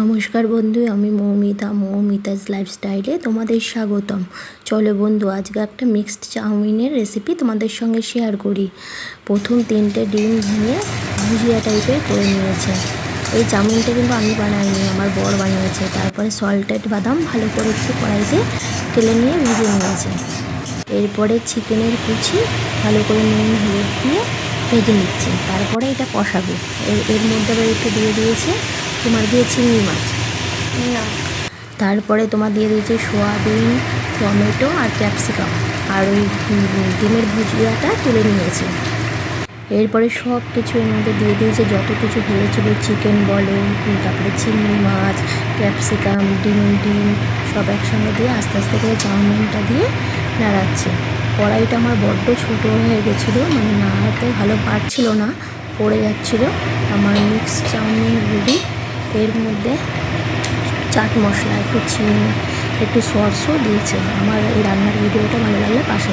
নমস্কার বন্ধু, আমি মৌমিতা, মৌমিতাজ লাইফস্টাইলে তোমাদের স্বাগতম। চলো বন্ধু, আজকে একটা মিক্সড চাউমিনের রেসিপি তোমাদের সঙ্গে শেয়ার করি। প্রথম তিনটে ডিম ভেঙে ভুজিয়া টাইপের করে নিয়েছে। এই চাউমিনটা কিন্তু আমি বানাইনি, আমার বর বানিয়েছে। তারপরে সল্টেড বাদাম ভালো করে একটু কড়াইতে তেলে নিয়ে ভেজে নিয়েছে। এরপরে চিকেনের কুচি ভালো করে নুন, হলুদ দিয়ে ভেজে নিচ্ছে। তারপরে এটা কষাবে। এর এর মধ্যে আবার একটু দিয়ে দিয়েছে তোমার দিয়ে চিংড়ি মাছ। তারপরে তোমার দিয়ে দিয়েছে সোয়াবিন টমেটো আর ক্যাপসিকাম। আর ওই ডিমের ভুজিয়াটা তুলে নিয়েছে। এরপরে সব কিছু এর মধ্যে দিয়ে দিয়েছে যত কিছু ভেবেছিল চিকেন বলো তারপরে চিংড়ি মাছ ক্যাপসিকাম ডিম ডিম সব একসঙ্গে দিয়ে আস্তে আস্তে করে চাউমিনটা দিয়ে নাড়াচ্ছে। কড়াইটা আমার বড্ড ছোটো হয়ে গেছিল মানে নাড়াতে ভালো পারছিল না পড়ে যাচ্ছিল। আমার মিক্স চাউমিন রেডি এর মধ্যে চাট মশলা, একটু চিনি, একটু সসও দিয়েছে আমার এই রান্নার ভিডিওটা ভালো লাগলে পাশে